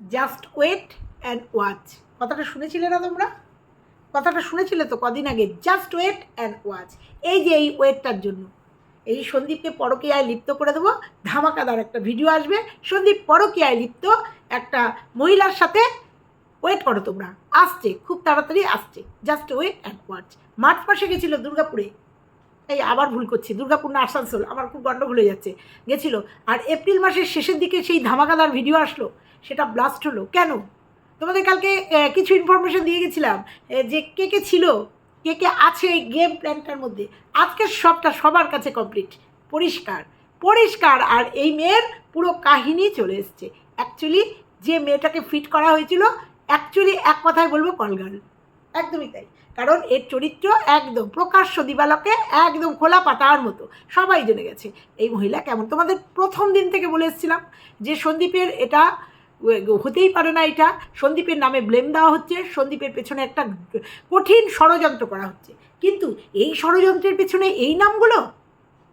Just wait and watch কথাটা শুনেছিলে না তোমরা? কথাটা শুনেছিলে তো কদিন আগে? জাস্ট ওয়েট অ্যান্ড ওয়াচ এই যে এই ওয়েটটার জন্য। এই সন্দীপকে পরকীয়ায় লিপ্ত করে দেবো, ধামাকাদার একটা ভিডিও আসবে। সন্দীপ পরকীয়ায় লিপ্ত একটা মহিলার সাথে ওয়েট করো তোমরা। আসছে, খুব তাড়াতাড়ি আসছে। Just wait and watch March মাসে গেছিল দুর্গাপুরে। এই আবার ভুল করছি, দুর্গাপুর না, আসানসোল। আমার খুব গণ্ডগোল হয়ে যাচ্ছে। গেছিল। আর এপ্রিল মাসের শেষের দিকে সেই ধামাকাদার ভিডিও আসলো। সেটা ব্লাস্ট হলো। কেন? তোমাদের কালকে কিছু ইনফরমেশন দিয়ে গেছিলাম যে কে কে ছিল, কে কে আছে এই গেম প্ল্যানটার মধ্যে। আজকে সবটা সবার কাছে কমপ্লিট পরিষ্কার। পরিষ্কার আর এই মেয়ের পুরো কাহিনী চলে এসছে। অ্যাকচুয়ালি যে মেয়েটাকে ফিট করা হয়েছিল অ্যাকচুয়ালি এক কথায় বলব কলগার্ল একদমই তাই। কারণ এর চরিত্র একদম প্রকাশ্য দিবালকে একদম খোলা পাতার মতো। সবাই জেনে গেছে। এই মহিলা কেমন? তোমাদের প্রথম দিন থেকে বলে এসেছিলাম যে সন্দীপের এটা হতেই পারে না এটা। সন্দীপের নামে ব্লেম দেওয়া হচ্ছে, সন্দীপের পেছনে একটা কঠিন ষড়যন্ত্র করা হচ্ছে। কিন্তু এই ষড়যন্ত্রের পেছনে এই নামগুলো?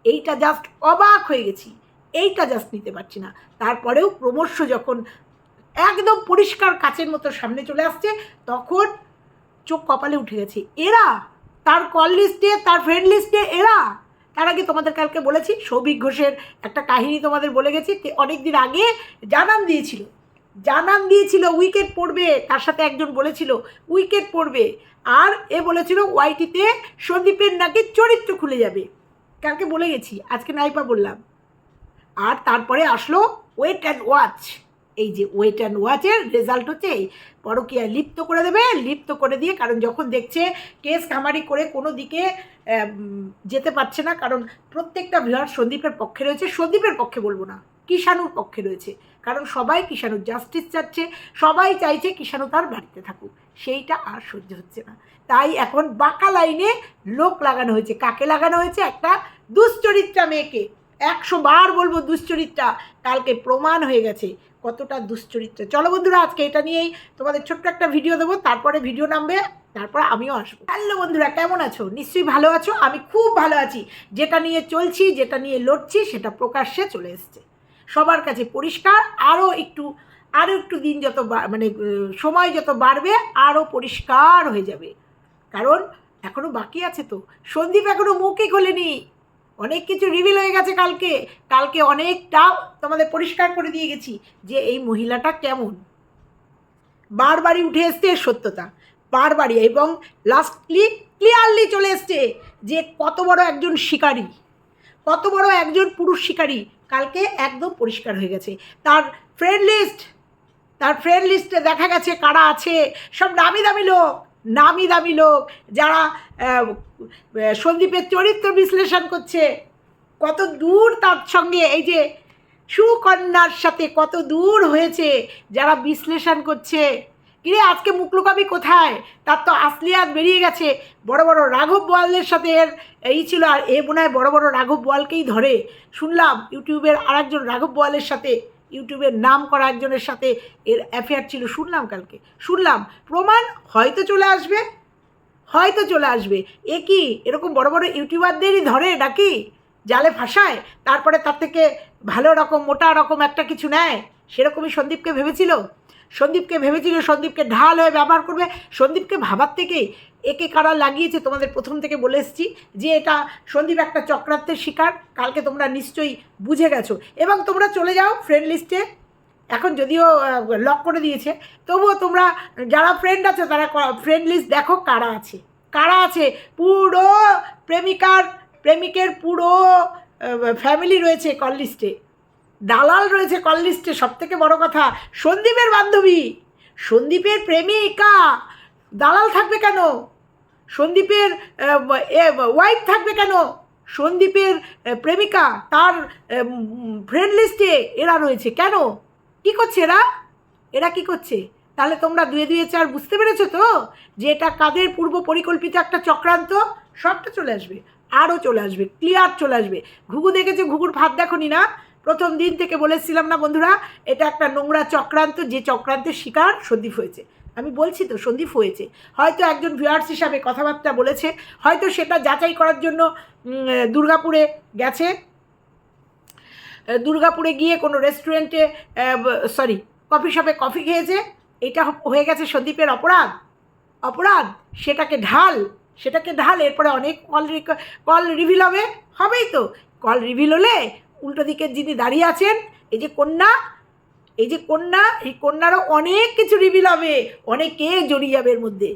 এইটা জাস্ট অবাক হয়ে গেছি। এইটা জাস্ট নিতে পারছি না। তারপরেও ক্রমশ যখন একদম পরিষ্কার কাচের মতো সামনে চলে আসছে, তখন চোখ কপালে উঠে গেছে, এরা? তার কল লিস্টে তার ফ্রেন্ড লিস্টে এরা? তার আগে তোমাদের কালকে বলেছি, সৌভিক ঘোষের একটা কাহিনী তোমাদের বলে গেছি অনেক দিন আগে জানান দিয়েছিল। জানান দিয়েছিল, উইকেট পড়বে, তার সাথে একজন বলেছিল, উইকেট পড়বে। আর এ বলেছিল, ওয়াইটিতে সন্দীপের নাকি চরিত্র খুলে যাবে। কালকে বলে গেছি, আজকে নাইপা বললাম। আর তারপরে আসলো ওয়েট অ্যান্ড ওয়াচ এই যে ওয়েট অ্যান্ড ওয়াচের রেজাল্ট হচ্ছে এই। পরকীয়ায় লিপ্ত করে দেবে, লিপ্ত করে দিয়ে কারণ যখন দেখছে কেস খামারি করে কোনো দিকে যেতে পারছে না, কারণ প্রত্যেকটা ভিউয়ার সন্দীপের পক্ষে রয়েছে, সন্দীপের পক্ষে বলব না। কিষাণুর পক্ষে রয়েছে। কারণ সবাই কিষাণুর জাস্টিস চাচ্ছে, সবাই চাইছে কিষাণু তার বাড়িতে থাকুক। সেইটা আর সহ্য হচ্ছে না। তাই এখন বাঁকা লাইনে লোক লাগানো হয়েছে। কাকে লাগানো হয়েছে? একটা দুশ্চরিত্রা মেয়েকে। একশো বার বলব দুশ্চরিত্রা। কালকে প্রমাণ হয়ে গেছে কতটা দুশ্চরিত্র। চলো বন্ধুরা, আজকে এটা নিয়েই তোমাদের ছোট্ট একটা ভিডিও দেবো। তারপরে ভিডিও নামবে, তারপর আমিও আসব। হ্যালো বন্ধুরা, কেমন আছো? নিশ্চয়ই ভালো আছো। আমি খুব ভালো আছি। যেটা নিয়ে চলছি, যেটা নিয়ে লড়ছি, সেটা প্রকাশ্যে চলে এসছে। সবার কাছে পরিষ্কার আরও একটু আরও একটু দিন যত মানে সময় যত বাড়বে আরও পরিষ্কার হয়ে যাবে। কারণ এখনও বাকি আছে তো। সন্দীপ এখনও মুখই খোলেনি। অনেক কিছু রিভিল হয়ে গেছে কালকে। কালকে অনেকটা তোমাদের পরিষ্কার করে দিয়ে গেছি যে এই মহিলাটা কেমন। বারবারই উঠে এসছে সত্যতা। বারবারই এবং লাস্টলি ক্লিয়ারলি চলে এসছে যে কত বড় একজন শিকারী। কত বড় একজন পুরুষ শিকারী। কালকে একদম পরিষ্কার হয়ে গেছে। তার ফ্রেন্ড লিস্ট তার ফ্রেন্ড লিস্টে দেখা গেছে কারা আছে, সব নামি দামি লোক, নামি দামি লোক, যারা সন্দীপের চরিত্র বিশ্লেষণ করছে। কত দূর তার সঙ্গে এই যে সুকন্যার সাথে কত দূর হয়েছে, যারা বিশ্লেষণ করছে। কিরে আজকে মুকলুকাবি কোথায়? তার তো আসলিয়াত বেরিয়ে গেছে। বড় বড় রাঘব বোয়ালদের সাথে এর এই ছিল, আর এ মনে হয় বড় বড় রাঘব বোয়ালকেই ধরে। শুনলাম ইউটিউবের আরেকজন রাঘব বোয়ালের সাথে, ইউটিউবের নাম করা একজনের সাথে এর অ্যাফেয়ার ছিল। শুনলাম কালকে। শুনলাম, প্রমাণ হয়তো চলে আসবে, হয়তো চলে আসবে। এ কি, এরকম বড় বড় ইউটিউবারদেরই ধরে নাকি? জালে ফাঁসায়, তারপরে তার থেকে ভালো রকম, মোটা রকম একটা কিছু নেয়? সেরকমই সন্দীপকে ভেবেছিল? সন্দীপকে ভেবেছিল, সন্দীপকে ঢাল হয়ে ব্যবহার করবে। সন্দীপকে ভাবার থেকেই একে কারা লাগিয়েছে তোমাদের প্রথম থেকে বলে এসেছি যে এটা সন্দীপ একটা চক্রান্তের শিকার। কালকে তোমরা নিশ্চয়ই বুঝে গেছো। এবং তোমরা চলে যাও ফ্রেন্ড লিস্টে এখন যদিও লক করে দিয়েছে। তবুও তোমরা যারা ফ্রেন্ড আছে তারা ফ্রেন্ড লিস্ট দেখো কারা আছে। কারা আছে? পুরো প্রেমিকার, প্রেমিকের পুরো ফ্যামিলি রয়েছে কল লিস্টে দালাল রয়েছে কল লিস্টে সব থেকে বড় কথা, সন্দীপের বান্ধবী। সন্দীপের প্রেমিকা। দালাল থাকবে কেন? সন্দীপের ওয়াইফ থাকবে কেন? সন্দীপের প্রেমিকা, তার ফ্রেন্ড লিস্টে এরা রয়েছে। কেন? কি করছে এরা? এরা কি করছে? তাহলে তোমরা দুয়ে দুয়ে চার বুঝতে পেরেছ তো? যে এটা কাদের পূর্ব পরিকল্পিত একটা চক্রান্ত? সবটা চলে আসবে। আরও চলে আসবে। ক্লিয়ার চলে আসবে। ঘুঘু দেখেছে, ঘুঘুর ভাত দেখনি না? প্রথম দিন থেকে বলেছিলাম না বন্ধুরা, এটা একটা নোংরা চক্রান্ত, যে চক্রান্তের শিকার সন্দীপ হয়েছে। আমি বলছি তো, সন্দীপ হয়েছে। হয়তো একজন ভিউয়ার্স হিসাবে কথাবার্তা বলেছে, হয়তো সেটা যাচাই করার জন্য দুর্গাপুরে গেছে। দুর্গাপুরে গিয়ে কোনো রেস্টুরেন্টে সরি কফি শপে কফি খেয়েছে। এটা হয়ে গেছে সন্দীপের অপরাধ। অপরাধ? সেটাকে ঢাল। সেটাকে ঢাল, এরপরে অনেক কল কল রিভিল হবে। হবেই তো। কল রিভিল হলে উল্টো দিকের যিনি দাঁড়িয়ে আছেন, এই যে কন্যা, এই যে কন্যা, এই কন্যারও অনেক কিছু রিভিল হবে, অনেকে জড়িয়ে যাবে এর মধ্যে।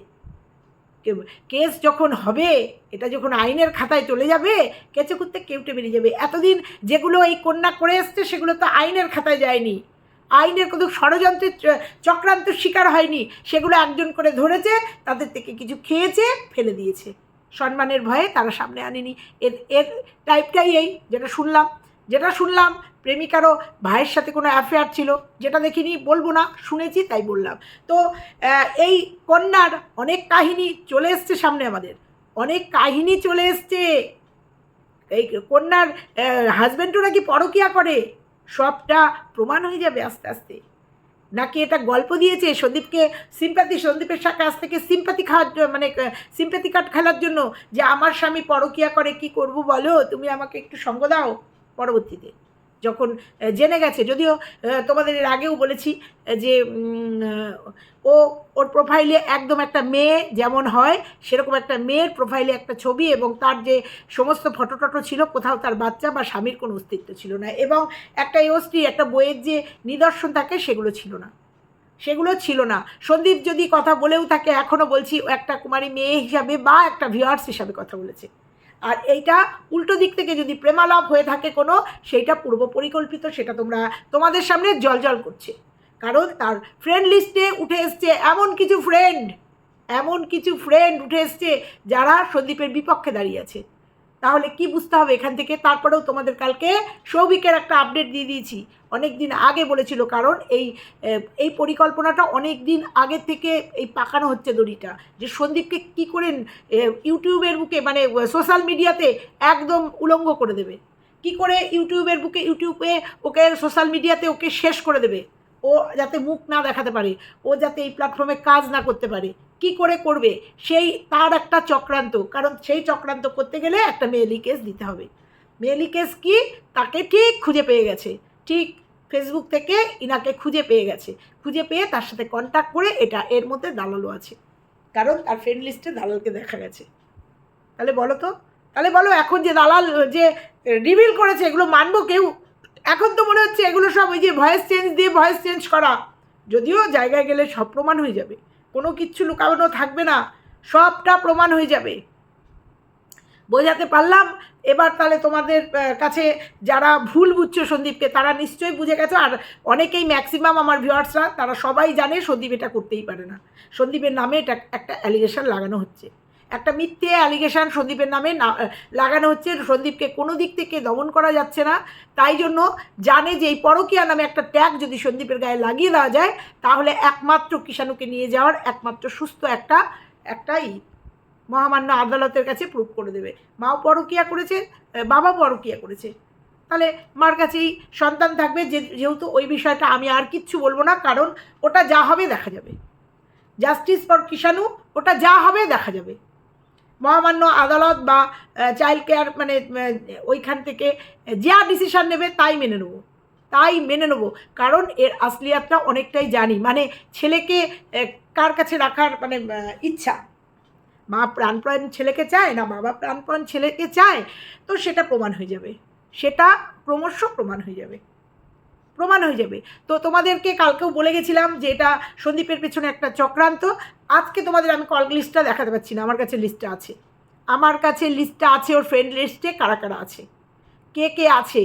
কেস যখন হবে, এটা যখন আইনের খাতায় চলে যাবে কেচে কুত্তে কেউটে বেরিয়ে যাবে। এতদিন যেগুলো এই কন্যা করে এসছে, সেগুলো তো আইনের খাতায় যায়নি। আইনের কোনো ষড়যন্ত্রের চক্রান্তের শিকার হয়নি। সেগুলো একজন করে ধরেছে, তাদের থেকে কিছু খেয়েছে, ফেলে দিয়েছে। সম্মানের ভয়ে তারা সামনে আনেনি। এর এর টাইপটাই এই, যেটা শুনলাম। যেটা শুনলাম প্রেমিকারও ভাইয়ের সাথে কোনো অ্যাফেয়ার ছিল, যেটা দেখিনি, বলব না, শুনেছি, তাই বললাম। তো এই কন্যার অনেক কাহিনী চলে এসছে সামনে আমাদের, অনেক কাহিনী চলে এসছে। এই কন্যার হাজব্যান্ডও নাকি পরকিয়া করে, সবটা প্রমাণ হয়ে যাবে আস্তে আস্তে। নাকি এটা গল্প দিয়েছে সন্দীপকে সিম্প্যাথি সন্দীপের কাছ থেকে সিম্প্যাথি খাওয়ার মানে সিম্প্যাথি কার্ড খেলার জন্য, যে আমার স্বামী পরকিয়া করে, কি করব বলো? তুমি আমাকে একটু সঙ্গ দাও। পরবর্তীতে। যখন জেনে গেছে, যদিও তোমাদের এর আগেও বলেছি যে ও, ওর প্রোফাইলে একদম একটা মেয়ে যেমন হয়, সেরকম একটা মেয়ের প্রোফাইলে একটা ছবি এবং তার যে সমস্ত ফটো টটো ছিল, কোথাও তার বাচ্চা বা স্বামীর কোনো অস্তিত্ব ছিল না এবং একটা এওস্টি একটা বইয়ের যে নিদর্শন থাকে, সেগুলো ছিল না। সেগুলো ছিল না। সন্দীপ যদি কথা বলেও থাকে এখনও বলছি একটা কুমারী মেয়ে হিসাবে বা একটা ভিউয়ার্স হিসাবে কথা বলেছে। আর এইটা উল্টো দিক থেকে যদি প্রেমালাভ হয়ে থাকে কোনো, সেইটা পূর্ব পরিকল্পিত, সেটা তোমরা তোমাদের সামনে জল জল করছে। কারণ তার ফ্রেন্ড লিস্টে উঠে এসছে এমন কিছু ফ্রেন্ড এমন কিছু ফ্রেন্ড উঠে এসছে যারা সন্দীপের বিপক্ষে দাঁড়িয়ে আছে। তাহলে কি বুঝতে হবে এখান থেকে? তারপরেও তোমাদের কালকে সৌভিকের একটা আপডেট দিয়ে দিয়েছি। অনেক দিন আগে বলেছিল কারণ এই এই পরিকল্পনাটা অনেক দিন আগে থেকে এই পাকানো হচ্ছে দড়িটা। যে সন্দীপকে কী করে ইউটিউবের বুকে মানে সোশ্যাল মিডিয়াতে একদম উলঙ্গ করে দেবে। কি করে ইউটিউবের বুকে, ইউটিউবে ওকে সোশ্যাল মিডিয়াতে ওকে শেষ করে দেবে? ও যাতে মুখ না দেখাতে পারে। ও যাতে এই প্ল্যাটফর্মে কাজ না করতে পারে। কি করে করবে? সেই তার একটা চক্রান্ত। কারণ সেই চক্রান্ত করতে গেলে একটা মেয়েলি কেস দিতে হবে। মেয়েলি কেস কি? তাকে ঠিক খুঁজে পেয়ে গেছে। ঠিক ফেসবুক থেকে ইনাকে খুঁজে পেয়ে গেছে। খুঁজে পেয়ে তার সাথে কন্ট্যাক্ট করে এটা এর মধ্যে দালালও আছে। কারণ তার ফ্রেন্ড লিস্টে দালালকে দেখা গেছে। তাহলে বলো তো? তাহলে বলো এখন যে দালাল, যে রিভিল করেছে, এগুলো মানবো কেউ? এখন তো মনে হচ্ছে এগুলো সব ওই যে ভয়েস চেঞ্জ দিয়ে ভয়েস চেঞ্জ করা। যদিও জায়গায় গেলে সব প্রমাণ হয়ে যাবে। কোনো কিচ্ছু লুকানো থাকবে না। সবটা প্রমাণ হয়ে যাবে। বোঝাতে পারলাম। এবার তাহলে তোমাদের কাছে যারা ভুল বুঝছ সন্দীপকে, তারা নিশ্চয়ই বুঝে গেছো। আর অনেকেই ম্যাক্সিমাম আমার ভিউয়ার্সরা তারা সবাই জানে সন্দীপ এটা করতেই পারে না। সন্দীপের নামে এটা একটা অ্যালিগেশন লাগানো হচ্ছে। একটা মিথ্যে অ্যালিগেশন সন্দীপের নামে লাগানো হচ্ছে, সন্দীপকে কোনো দিক থেকে দমন করা যাচ্ছে না। তাই জন্য জানে যে এই পরকীয়া নামে একটা ট্যাগ যদি সন্দীপের গায়ে লাগিয়ে দেওয়া যায়, তাহলে একমাত্র কিষাণুকে নিয়ে যাওয়ার একমাত্র সুস্থ একটা একটাই মহামান্য আদালতের কাছে প্রুভ করে দেবে। মাও পরকিয়া করেছে, বাবা পরকিয়া করেছে। তাহলে মার কাছেই সন্তান থাকবে, যে, যেহেতু ওই বিষয়টা আমি আর কিচ্ছু বলব না, কারণ ওটা যা হবে দেখা যাবে। জাস্টিস ফর কিষাণু, ওটা যা হবে দেখা যাবে। মহামান্য আদালত বা চাইল্ড কেয়ার মানে ওইখান থেকে যা ডিসিশান নেবে তাই মেনে নেব। তাই মেনে নেব। কারণ এর আসলিয়াতটা অনেকটাই জানি। মানে ছেলেকে কার কাছে রাখার মানে ইচ্ছা? মা প্রাণপ্রাণ ছেলেকে চায় না বাবা প্রাণপ্রাণ ছেলেকে চায়? তো সেটা প্রমাণ হয়ে যাবে। সেটা ক্রমশ প্রমাণ হয়ে যাবে। প্রমাণ হয়ে যাবে। তো তোমাদেরকে কালকেও বলে গেছিলাম যে এটা সন্দীপের পেছনে একটা চক্রান্ত। আজকে তোমাদের আমি কল লিস্টটা দেখাতে পারছি না, আমার কাছে লিস্টটা আছে। আমার কাছে লিস্টটা আছে ওর ফ্রেন্ড লিস্টে কারা কারা আছে। কে কে আছে?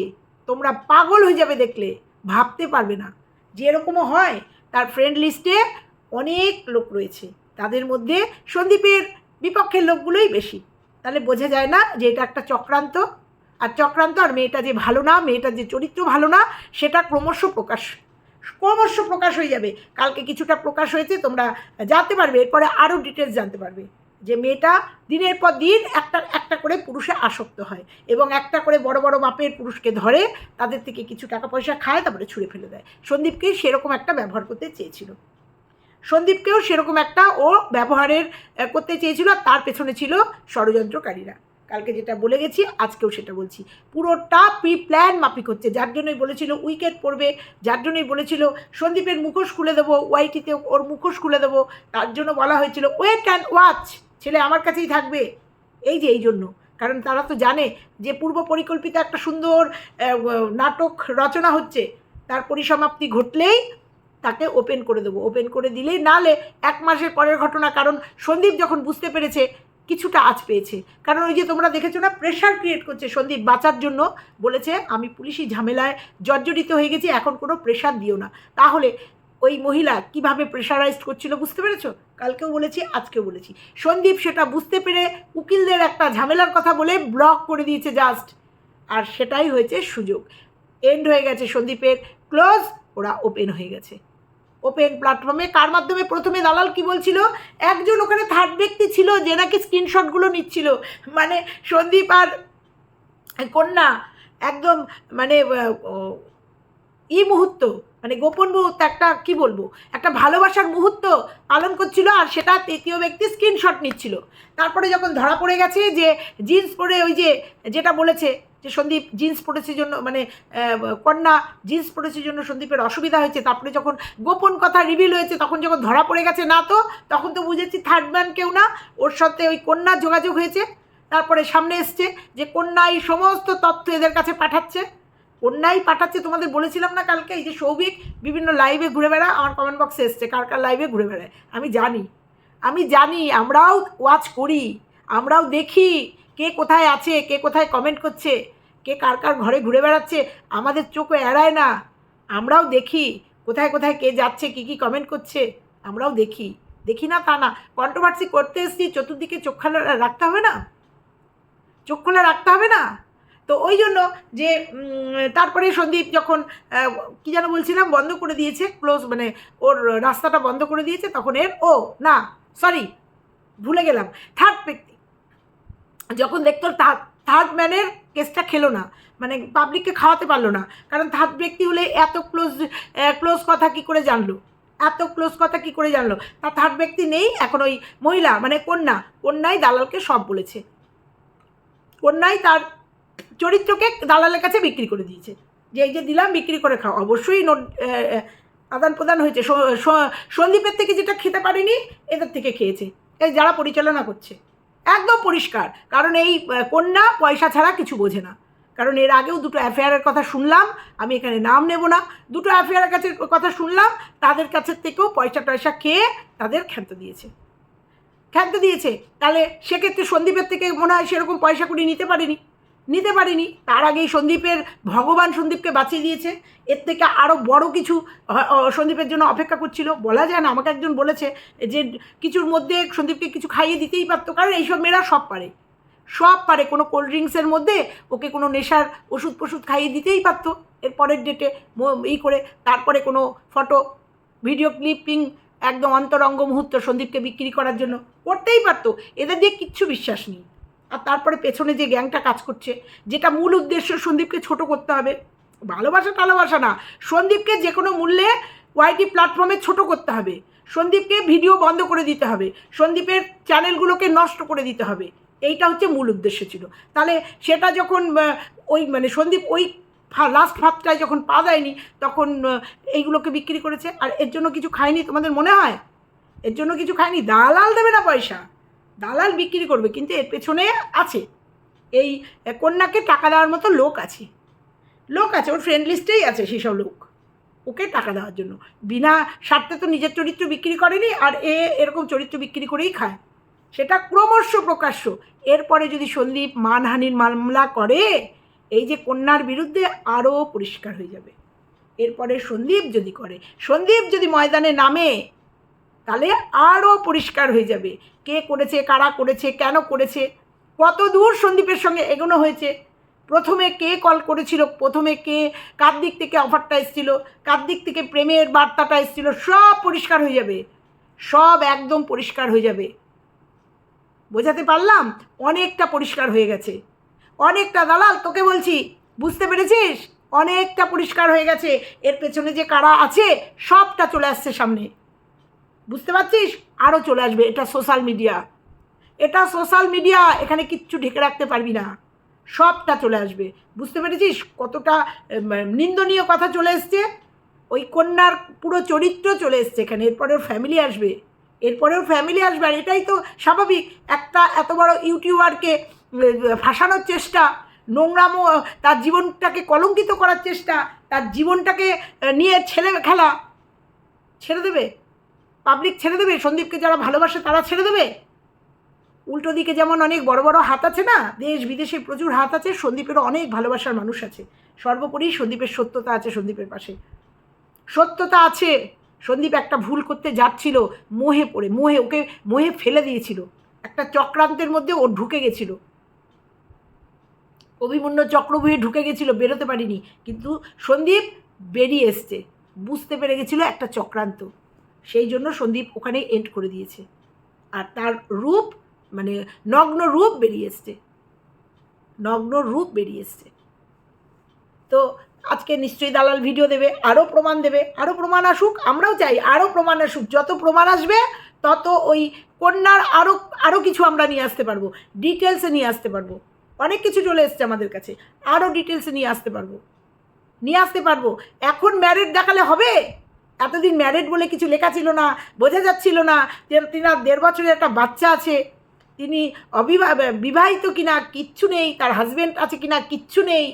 তোমরা পাগল হয়ে যাবে দেখলে, ভাবতে পারবে না। যে এরকমও হয়, তার ফ্রেন্ড লিস্টে অনেক লোক রয়েছে। তাদের মধ্যে সন্দীপের বিপক্ষের লোকগুলোই বেশি। তাহলে বোঝা যায় না যে এটা একটা চক্রান্ত। আর চক্রান্ত, আর মেয়েটা যে ভালো না, মেয়েটার যে চরিত্র ভালো না, সেটা ক্রমশ প্রকাশ ক্রমশ প্রকাশ হয়ে যাবে। কালকে কিছুটা প্রকাশ হয়েছে, তোমরা জানতে পারবে, এরপরে আরও ডিটেলস জানতে পারবে। যে মেয়েটা দিনের পর দিন একটা একটা করে পুরুষে আসক্ত হয় এবং একটা করে বড় বড় বাপের পুরুষকে ধরে তাদের থেকে কিছু টাকা পয়সা খায়, তারপরে ছুঁড়ে ফেলে দেয়। সন্দীপকে সেরকম একটা ব্যবহার করতে চেয়েছিল। সন্দীপকেও সেরকম একটা ও ব্যবহারের করতে চেয়েছিল তার পেছনে ছিল ষড়যন্ত্রকারীরা। কালকে যেটা বলে গেছি, আজকেও সেটা বলছি। পুরোটা প্রি প্ল্যান মাফিক হচ্ছে, যার জন্যই বলেছিল উইকেট পড়বে, যার জন্যই বলেছিল সন্দীপের মুখোশ খুলে দেবো ওয়াইটিতে ওর মুখোশ খুলে দেবো, তার জন্য বলা হয়েছিল ওয়েট অ্যান্ড ওয়াচ ছেলে আমার কাছেই থাকবে। এই যে, এই জন্য। কারণ তারা তো জানে যে পূর্ব পরিকল্পিত একটা সুন্দর নাটক রচনা হচ্ছে, তার পরিসমাপ্তি ঘটলেই তাকে ওপেন করে দেবো। ওপেন করে দিলেই নালে এক মাসের পরের ঘটনা, কারণ সন্দীপ যখন বুঝতে পেরেছে কিছুটা আজ পেয়েছে। কারণ ওই যে তোমরা দেখেছ না প্রেশার ক্রিয়েট করছে সন্দীপ বাঁচার জন্য। বলেছে, আমি পুলিশি ঝামেলায় জর্জরিত হয়ে গেছি, এখন কোনো প্রেশার দিও না। তাহলে ওই মহিলা কীভাবে প্রেশারাইজড করছিল বুঝতে পেরেছ? কালকেও বলেছি, আজকেও বলেছি। সন্দীপ সেটা বুঝতে পেরে উকিলদের একটা ঝামেলার কথা বলে ব্লক করে দিয়েছে জাস্ট আর সেটাই হয়েছে সুযোগ। এন্ড হয়ে গেছে সন্দীপের। ক্লোজ ওরা ওপেন হয়ে গেছে। ওপেন প্ল্যাটফর্মে। কার মাধ্যমে? প্রথমে দালাল কি বলছিল? একজন ওখানে থার্ড ব্যক্তি ছিল যে নাকি স্ক্রিনশটগুলো নিচ্ছিল। মানে সন্দীপ আর কন্যা একদম মানে ই মুহূর্ত মানে গোপন মুহূর্ত, একটা কি বলব? একটা ভালোবাসার মুহূর্ত পালন করছিল আর সেটা তৃতীয় ব্যক্তি স্ক্রিনশট নিচ্ছিল। তারপরে যখন ধরা পড়ে গেছে যে, জিন্স পরে ওই যে, যেটা বলেছে যে সন্দীপ জিন্স পরেছে জন্য মানে কন্যা জিন্স পরেছে জন্য সন্দীপের অসুবিধা হয়েছে। তারপরে যখন গোপন কথা রিভিল হয়েছে, তখন যখন ধরা পড়ে গেছে না তো, তখন তো বুঝেছি থার্ড ম্যান কেউ না। ওর সাথে ওই কন্যার যোগাযোগ হয়েছে। তারপরে সামনে এসছে যে কন্যা এই সমস্ত তথ্য এদের কাছে পাঠাচ্ছে। কন্যাই পাঠাচ্ছে তোমাদের বলেছিলাম না কালকে? এই যে সৌভিক বিভিন্ন লাইভে ঘুরে বেড়া আমার কমেন্ট বক্সে এসছে, কার কার লাইভে ঘুরে বেড়ায়। আমি জানি। আমি জানি, আমরাও ওয়াচ করি। আমরাও দেখি কে কোথায় আছে, কে কোথায় কমেন্ট করছে। কে কার কার ঘরে ঘুরে বেড়াচ্ছে, আমাদের চোখও এড়ায় না। আমরাও দেখি, কোথায় কোথায় কে যাচ্ছে, কী কী কমেন্ট করছে, আমরাও দেখি। দেখি না তা না কন্ট্রোভার্সি করতে এসেছি, চতুর্দিকে চোখ খোলা রাখতে হবে না? চোখ খোলা রাখতে হবে না? তো ওই জন্য যে তারপরে সন্দীপ যখন কি যেন বলছিলাম, বন্ধ করে দিয়েছে ক্লোজ মানে ওর রাস্তাটা বন্ধ করে দিয়েছে, তখন এর, ও, না সরি ভুলে গেলাম। থার্ড ব্যক্তি, যখন দেখতো থার্ড ম্যানের কেসটা খেলো না মানে পাবলিককে খাওয়াতে পারল না। কারণ থার্ড ব্যক্তি হলে এত ক্লোজ ক্লোজ কথা কি করে জানলো? এত ক্লোজ কথা কি করে জানলো? তার থার্ড ব্যক্তি নেই, এখন ওই মহিলা মানে কন্যা, কন্যাই দালালকে সব বলেছে। কন্যাই তার চরিত্রকে দালালের কাছে বিক্রি করে দিয়েছে। যে এই যে দিলাম, বিক্রি করে খাও। অবশ্যই নোট আদান প্রদান হয়েছে। সন্দীপের থেকে যেটা খেতে পারেনি, এদের থেকে খেয়েছে। এই যারা পরিচালনা করছে। একদম পরিষ্কার। কারণ এই কন্যা পয়সা ছাড়া কিছু বোঝে না। কারণ এর আগেও দুটো অ্যাফেয়ারের কথা শুনলাম, আমি এখানে নাম নেব না। দুটো অ্যাফেয়ারের কাছে কথা শুনলাম, তাদের কাছের থেকেও পয়সা টয়সা খেয়ে তাদের ক্ষান্ত দিয়েছে। ক্ষান্ত দিয়েছে। তাহলে সেক্ষেত্রে সন্দীপের থেকে মনে হয় সেরকম পয়সা কুড়ি নিতে পারেনি। নিতে পারেনি। তার আগেই সন্দীপের ভগবান সন্দীপকে বাঁচিয়ে দিয়েছে। এর থেকে আরও বড় কিছু সন্দীপের জন্য অপেক্ষা করছিল। বলা যায় না, আমাকে একজন বলেছে যে কিছুর মধ্যে সন্দীপকে কিছু খাইয়ে দিতেই পারতো, কারণ এইসব মেয়েরা সব পারে। সব পারে, কোনো কোল্ড ড্রিঙ্কসের মধ্যে ওকে কোনো নেশার ওষুধ ফষুধ খাইয়ে দিতেই পারতো। এর পরের ডেটে ই করে, তারপরে কোনো ফটো ভিডিও ক্লিপিং একদম অন্তরঙ্গ মুহূর্ত সন্দীপকে বিক্রি করার জন্য করতেই পারতো। এদের দিয়ে কিচ্ছু বিশ্বাস নেই। আর তারপরে পেছনে যে গ্যাংটা কাজ করছে, যেটা মূল উদ্দেশ্য সন্দীপকে ছোট করতে হবে। ভালোবাসা টালোবাসা না, সন্দীপকে যে কোনো মূল্যে ওয়াইটি প্ল্যাটফর্মে ছোট করতে হবে। সন্দীপকে ভিডিও বন্ধ করে দিতে হবে। সন্দীপের চ্যানেলগুলোকে নষ্ট করে দিতে হবে। এইটা হচ্ছে মূল উদ্দেশ্য ছিল। তাহলে সেটা যখন ওই মানে সন্দীপ ওই লাস্ট ফাতটায় যখন পা দেয়নি, তখন এইগুলোকে বিক্রি করেছে। আর এর জন্য কিছু খায়নি তোমাদের মনে হয়? এর জন্য কিছু খায়নি? দালাল দেবে না পয়সা। দালাল বিক্রি করবে, কিন্তু এর পেছনে আছে। এই কন্যাকে টাকা দেওয়ার মতো লোক আছে। লোক আছে, ওর ফ্রেন্ড লিস্টেই আছে সেসব লোক। ওকে টাকা দেওয়ার জন্য। বিনা স্বার্থে তো নিজের চরিত্র বিক্রি করেনি, আর এ এরকম চরিত্র বিক্রি করেই খায়। সেটা ক্রমশ প্রকাশ্য। এরপরে যদি সন্দীপ মানহানির মামলা করে, এই যে কন্যার বিরুদ্ধে আরও পরিষ্কার হয়ে যাবে। এরপরে সন্দীপ যদি করে, সন্দীপ যদি ময়দানে নামে, তাহলে আরও পরিষ্কার হয়ে যাবে। কে করেছে, কারা করেছে, কেন করেছে, কত দূর সন্দীপের সঙ্গে এগোনো হয়েছে, প্রথমে কে কল করেছিল, প্রথমে কে কার দিক থেকে অফারটা এসেছিল, কার দিক থেকে প্রেমের বার্তাটা এসেছিল, সব পরিষ্কার হয়ে যাবে, সব একদম পরিষ্কার হয়ে যাবে। বোঝাতে পারলাম? অনেকটা পরিষ্কার হয়ে গেছে। অনেকটা, দালাল, তোকে বলছি, বুঝতে পেরেছিস? অনেকটা পরিষ্কার হয়ে গেছে। এর পেছনে যে কারা আছে, সবটা চলে আসছে সামনে। বুঝতে পারছিস? আরও চলে আসবে, এটা সোশ্যাল মিডিয়া এটা সোশ্যাল মিডিয়া এখানে কিচ্ছু ঢেকে রাখতে পারবি না। সবটা চলে আসবে। বুঝতে পেরেছিস কতটা নিন্দনীয় কথা চলে এসছে? ওই কন্যার পুরো চরিত্র চলে এসছে এখানে, এরপরে ওর ফ্যামিলি আসবে। এরপরে ওর ফ্যামিলি আসবে, আর এটাই তো স্বাভাবিক। একটা এত বড় ইউটিউবারকে ফাঁসানোর চেষ্টা, নোংরামো, তার জীবনটাকে কলঙ্কিত করার চেষ্টা, তার জীবনটাকে নিয়ে ছেলে খেলা। ছেড়ে দেবে? পাবলিক ছেড়ে দেবে? সন্দীপকে যারা ভালোবাসে তারা ছেড়ে দেবে? উল্টো দিকে যেমন অনেক বড় বড় হাত আছে না, দেশ বিদেশে প্রচুর হাত আছে, সন্দীপেরও অনেক ভালোবাসার মানুষ আছে। সর্বোপরি সন্দীপের সত্যতা আছে সন্দীপের পাশে। সত্যতা আছে। সন্দীপ একটা ভুল করতে যাচ্ছিল, মোহে পড়ে, মোহে, ওকে মোহে ফেলে দিয়েছিল। একটা চক্রান্তের মধ্যে ও ঢুকে গেছিল। অভিমন্য চক্রবুহে ঢুকে গেছিল, বেরোতে পারিনি। কিন্তু সন্দীপ বেরিয়ে এসছে। বুঝতে পেরে গেছিল একটা চক্রান্ত। সেই জন্য সন্দীপ ওখানে এন্ড করে দিয়েছে। আর তার রূপ মানে নগ্ন রূপ বেরিয়ে এসছে। নগ্ন রূপ বেরিয়ে এসছে। তো আজকে নিশ্চয়ই দালাল ভিডিও দেবে আরও প্রমাণ দেবে আরও প্রমাণ আসুক, আমরাও চাই আরও প্রমাণ আসুক। যত প্রমাণ আসবে, তত ওই কন্যার আরও আরও কিছু আমরা নিয়ে আসতে পারব। ডিটেলসে নিয়ে আসতে পারব। অনেক কিছু চলে এসছে আমাদের কাছে আরও ডিটেলসে নিয়ে আসতে পারব। নিয়ে আসতে পারব। এখন ম্যারেড দেখালে হবে? এতদিন ম্যারেড বলে কিছু লেখা ছিল না, বোঝা যাচ্ছিল না যে তিনার দেড় বছরের একটা বাচ্চা আছে। তিনি অবিবাহ, বিবাহিত কিনা কিচ্ছু নেই, তার হাজবেন্ড আছে কিনা কিচ্ছু নেই।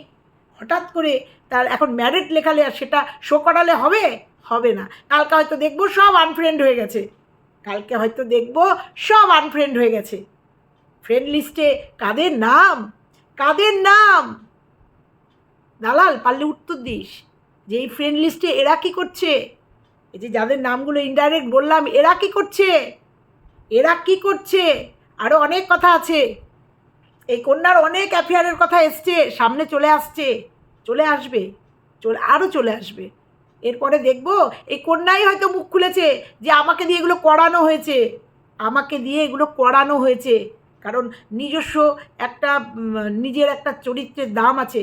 হঠাৎ করে তার এখন ম্যারেড লেখালে আর সেটা শো করালে হবে? হবে না। কালকে হয়তো দেখব সব আনফ্রেন্ড হয়ে গেছে। কালকে হয়তো দেখব সব আনফ্রেন্ড হয়ে গেছে। ফ্রেন্ড লিস্টে কাদের নাম? কাদের নাম? দালাল, পারলে উত্তর দিস। যে এই ফ্রেন্ড লিস্টে এরা কী করছে? এই যে যাদের নামগুলো ইনডাইরেক্ট বললাম, এরা কি করছে? এরা কি করছে? আরও অনেক কথা আছে। এই কন্যার অনেক অ্যাফেয়ারের কথা এসছে, সামনে চলে আসছে, চলে আসবে, চলে আরও চলে আসবে। এরপরে দেখব, এই কন্যাই হয়তো মুখ খুলেছে যে আমাকে দিয়ে এগুলো করানো হয়েছে, আমাকে দিয়ে এগুলো করানো হয়েছে। কারণ নিজস্ব একটা নিজের একটা চরিত্রের দাম আছে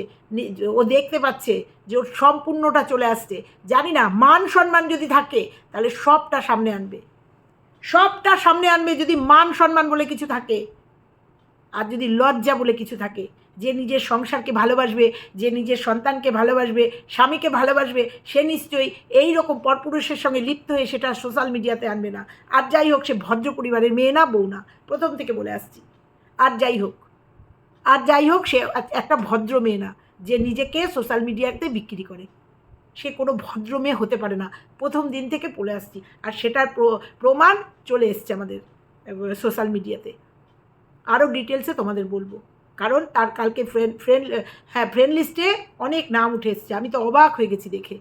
ও দেখতে পাচ্ছে যে ওর সম্পূর্ণটা চলে আসছে। জানি না, মান সম্মান যদি থাকে, তাহলে সবটা সামনে আনবে। সবটা সামনে আনবে যদি মান সম্মান বলে কিছু থাকে, আর যদি লজ্জা বলে কিছু থাকে। যে নিজের সংসারকে ভালোবাসবে, যে নিজের সন্তানকে ভালোবাসবে, স্বামীকে ভালোবাসবে, সে নিশ্চয়ই এই রকম পরপুরুষের সঙ্গে লিপ্ত হয়ে সেটা সোশ্যাল মিডিয়াতে আনবে না। আর যাই হোক, সে ভদ্র পরিবারের মেয়ে না, বউ না। প্রথম থেকে বলে আসছি। আর যাই হোক, আর যাই হোক, সে একটা ভদ্র মেয়ে না, যে নিজেকে সোশ্যাল মিডিয়াতে বিক্রি করে। সে কোনো ভদ্র মেয়ে হতে পারে না। প্রথম দিন থেকে পড়ে আসছি, আর সেটার প্র- প্রমাণ চলে এসছে আমাদের সোশ্যাল মিডিয়াতে আরও ডিটেলসে তোমাদের বলব। কারণ তার কালকে ফ্রেন্ড ফ্রেন্ড হ্যাঁ ফ্রেন্ড লিস্টে অনেক নাম উঠে এসছে। আমি তো অবাক হয়ে গেছি দেখে।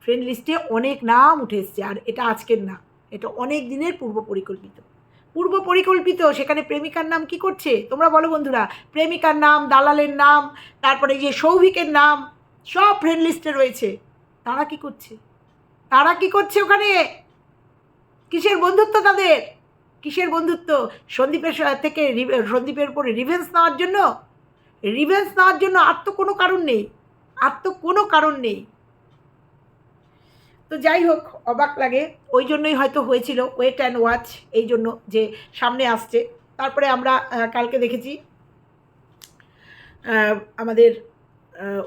ফ্রেন্ড লিস্টে অনেক নাম উঠে এসছে, আর এটা আজকের না, এটা অনেক দিনের পূর্ব পরিকল্পিত পূর্ব পরিকল্পিত সেখানে প্রেমিকার নাম কি করছে? তোমরা বলো বন্ধুরা, প্রেমিকার নাম, দালালের নাম, তারপরে যে সৌভিকের নাম, সব ফ্রেন্ড লিস্টে রয়েছে। তারা কি করছে? তারা কি করছে ওখানে? কিসের বন্ধুত্ব তাদের? কিসের বন্ধুত্ব? সন্দীপের থেকে সন্দীপের উপরে রিভেন্স নেওয়ার জন্য? রিভেন্স নেওয়ার জন্য আর তো কোনো কারণ নেই। আর তো কোনো কারণ নেই। তো যাই হোক, অবাক লাগে। ওই জন্যই হয়তো হয়েছিল। ওয়েট অ্যান্ড ওয়াচ এই জন্য যে সামনে আসছে। তারপরে আমরা কালকে দেখেছি আমাদের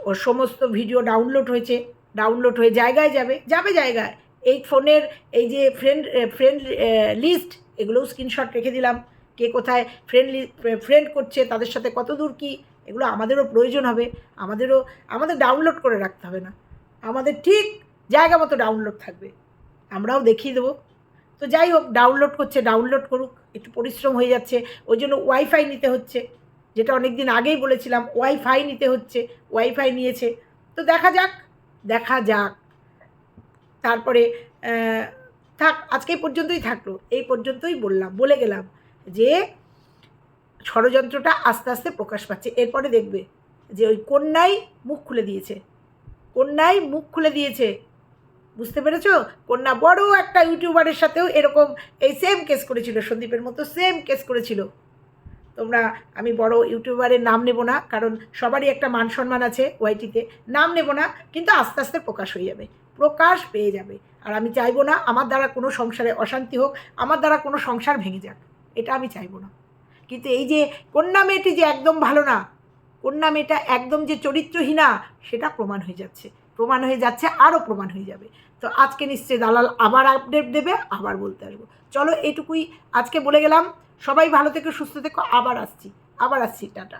ওর সমস্ত ভিডিও ডাউনলোড হয়েছে। ডাউনলোড হয়ে জায়গায় যাবে। যাবে জায়গায়। এই ফোনের এই যে ফ্রেন্ড ফ্রেন্ড লিস্ট এগুলোও স্ক্রিনশট রেখে দিলাম। কে কোথায় ফ্রেন্ড ফ্রেন্ড করছে, তাদের সাথে কত দূর কী, এগুলো আমাদেরও প্রয়োজন হবে। আমাদেরও, আমাদের ডাউনলোড করে রাখতে হবে না। আমাদের ঠিক জায়গা মতো ডাউনলোড থাকবে। আমরাও দেখিয়ে দেবো। তো যাই হোক ডাউনলোড করছে ডাউনলোড করুক, একটু পরিশ্রম হয়ে যাচ্ছে, ওই জন্য ওয়াইফাই নিতে হচ্ছে, যেটা অনেক দিন আগেই বলেছিলাম ওয়াইফাই নিতে হচ্ছে ওয়াইফাই নিয়েছে। তো দেখা যাক দেখা যাক। তারপরে থাক, আজকে পর্যন্তই থাকল, এই পর্যন্তই বললাম, বলে গেলাম যে ষড়যন্ত্রটা আস্তে আস্তে প্রকাশ পাচ্ছে। এরপরে দেখবে যে ওই কন্যাই মুখ খুলে দিয়েছে। কন্যাই মুখ খুলে দিয়েছে। বুঝতে পেরেছ? কন্যা বড় একটা ইউটিউবারের সাথেও এরকম এই সেম কেস করেছিল, সন্দীপের মতো সেম কেস করেছিল। তোমরা, আমি বড় ইউটিউবারের নাম নেব না, কারণ সবারই একটা মান সম্মান আছে ওয়াইটিতে। নাম নেব না, কিন্তু আস্তে আস্তে প্রকাশ হয়ে যাবে, প্রকাশ পেয়ে যাবে। আর আমি চাইব না, আমার দ্বারা কোনো সংসারে অশান্তি হোক, আমার দ্বারা কোনো সংসার ভেঙে যাক, এটা আমি চাইব না। কিন্তু এই যে কন্যা মেয়েটি যে একদম ভালো না, কন্যা মেয়েটা একদম যে চরিত্রহীনা, সেটা প্রমাণ হয়ে যাচ্ছে, প্রমাণ হয়ে যাচ্ছে, আরও প্রমাণ হয়ে যাবে। তো আজকে নিশ্চয়ই দালাল আবার আপডেট দেবে, আবার বলতে আসব। চলো এইটুকুই আজকে বলে গেলাম। সবাই ভালো থেকে, সুস্থ থেকো, আবার আসছি আবার আসছি, টাটা।